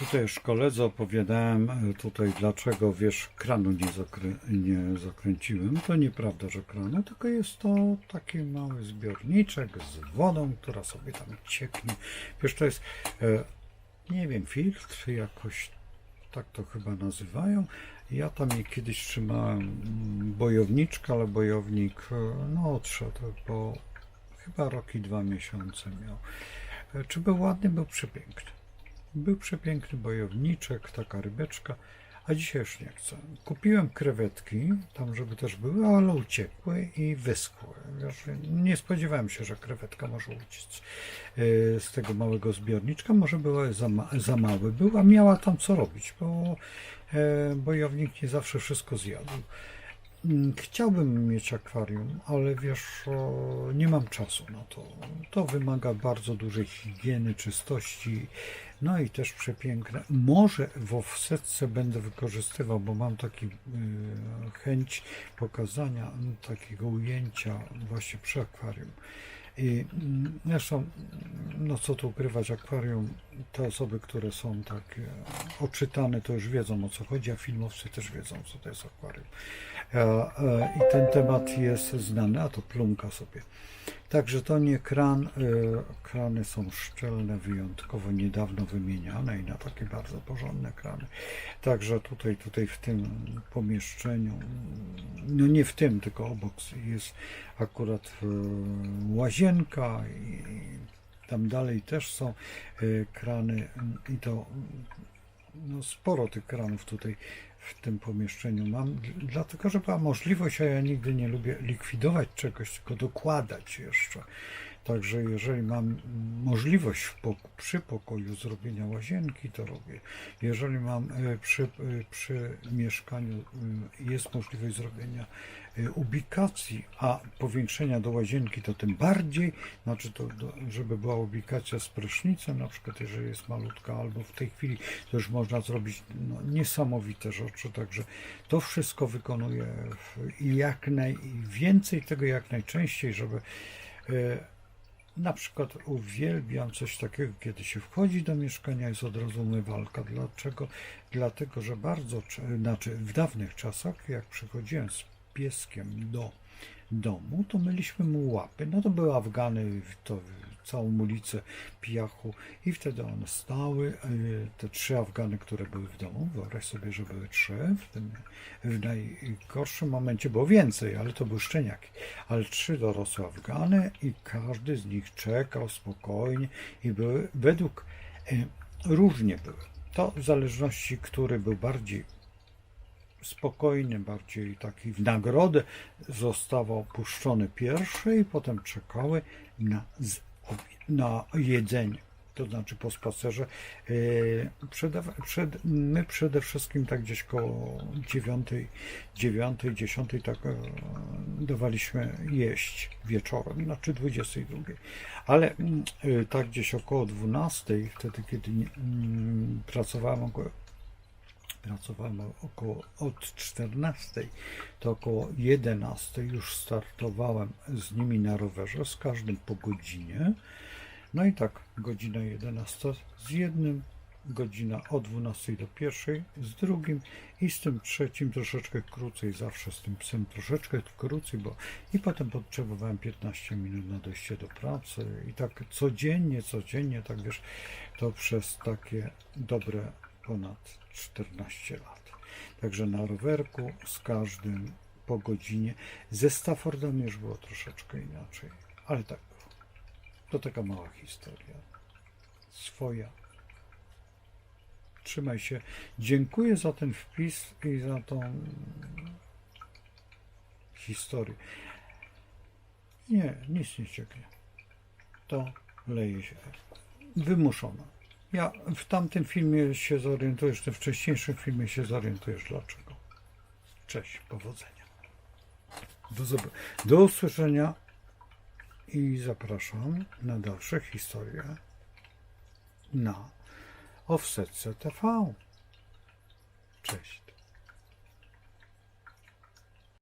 Tutaj już koledze opowiadałem e, tutaj dlaczego wiesz kranu nie, zakrę, nie zakręciłem. To nieprawda, że kranu, tylko jest to taki mały zbiorniczek z wodą, która sobie tam cieknie. Wiesz, to jest e, nie wiem, filtr jakoś tak to chyba nazywają. Ja tam je kiedyś trzymałem mm, bojowniczka, ale bojownik e, no odszedł, bo chyba rok i dwa miesiące miał. Czy był ładny? Był przepiękny. Był przepiękny bojowniczek, taka rybeczka, a dzisiaj już nie chcę. Kupiłem krewetki, tam żeby też były, ale uciekły i wyschły. Nie spodziewałem się, że krewetka może uciec e, z tego małego zbiorniczka. Może była za, ma- za mały był, a miała tam co robić, bo e, bojownik nie zawsze wszystko zjadł. Mm, Chciałbym mieć akwarium, ale wiesz, nie mam czasu na to. To wymaga bardzo dużej higieny, czystości, no i też przepiękne. Może w offsetce będę wykorzystywał, bo mam taki y, chęć pokazania mm, takiego ujęcia właśnie przy akwarium. I mm, zresztą, no co tu ukrywać, akwarium, te osoby, które są tak e, oczytane, to już wiedzą o co chodzi, a filmowcy też wiedzą, co to jest akwarium. E, e, I ten temat jest znany, a to plumka sobie. Także to nie kran, e, krany są szczelne, wyjątkowo niedawno wymieniane i na takie bardzo porządne krany. Także tutaj, tutaj w tym pomieszczeniu, no nie w tym, tylko obok jest akurat e, łazienka i tam dalej też są e, krany i to no sporo tych kranów tutaj w tym pomieszczeniu mam, dlatego że była możliwość, a ja nigdy nie lubię likwidować czegoś, tylko dokładać jeszcze. Także jeżeli mam możliwość przy pokoju zrobienia łazienki, to robię. Jeżeli mam e, przy, e, przy mieszkaniu e, jest możliwość zrobienia ubikacji, a powiększenia do łazienki, to tym bardziej, znaczy to, żeby była ubikacja z prysznicem, na przykład jeżeli jest malutka, albo w tej chwili to już można zrobić no, niesamowite rzeczy, także to wszystko wykonuję i jak najwięcej tego jak najczęściej, żeby na przykład uwielbiam coś takiego, kiedy się wchodzi do mieszkania, jest od razu umywalka. Dlaczego? Dlatego, że bardzo, znaczy w dawnych czasach, jak przychodziłem z pieskiem do domu, to myliśmy mu łapy. No to były Afgany, to całą ulicę piachu i wtedy one stały, y, te trzy Afgany, które były w domu, wyobraź sobie, że były trzy, w tym w najgorszym momencie było więcej, ale to były szczeniaki, ale trzy dorosłe Afgany i każdy z nich czekał spokojnie i były według, y, różnie były. To w zależności, który był bardziej spokojny, bardziej taki w nagrodę zostawał puszczony pierwszy i potem czekały na, na jedzenie. To znaczy po spacerze. Yy, Przede, przed, my przede wszystkim tak gdzieś koło dziewiątej, dziewiątej, dziesiątej tak e, dawaliśmy jeść wieczorem, znaczy 22. Ale mm, e, tak gdzieś około 12, wtedy kiedy mm, pracowałem pracowałem około od 14, to około 11 już startowałem z nimi na rowerze, z każdym po godzinie. No i tak, godzina 11 z jednym, godzina od 12 do 1 z drugim i z tym trzecim troszeczkę krócej, zawsze z tym psem troszeczkę krócej, bo i potem potrzebowałem 15 minut na dojście do pracy i tak codziennie, codziennie, tak wiesz, to przez takie dobre ponad 14 lat. Także na rowerku z każdym po godzinie. Ze Staffordem już było troszeczkę inaczej, ale tak było. To taka mała historia. Swoja. Trzymaj się. Dziękuję za ten wpis i za tą historię. Nie, nic nie cieknie. To leje się. Wymuszona. Ja w tamtym filmie się zorientujesz, w wcześniejszym filmie się zorientujesz dlaczego. Cześć, powodzenia. Do, do usłyszenia i zapraszam na dalsze historie na Offset TV. Cześć.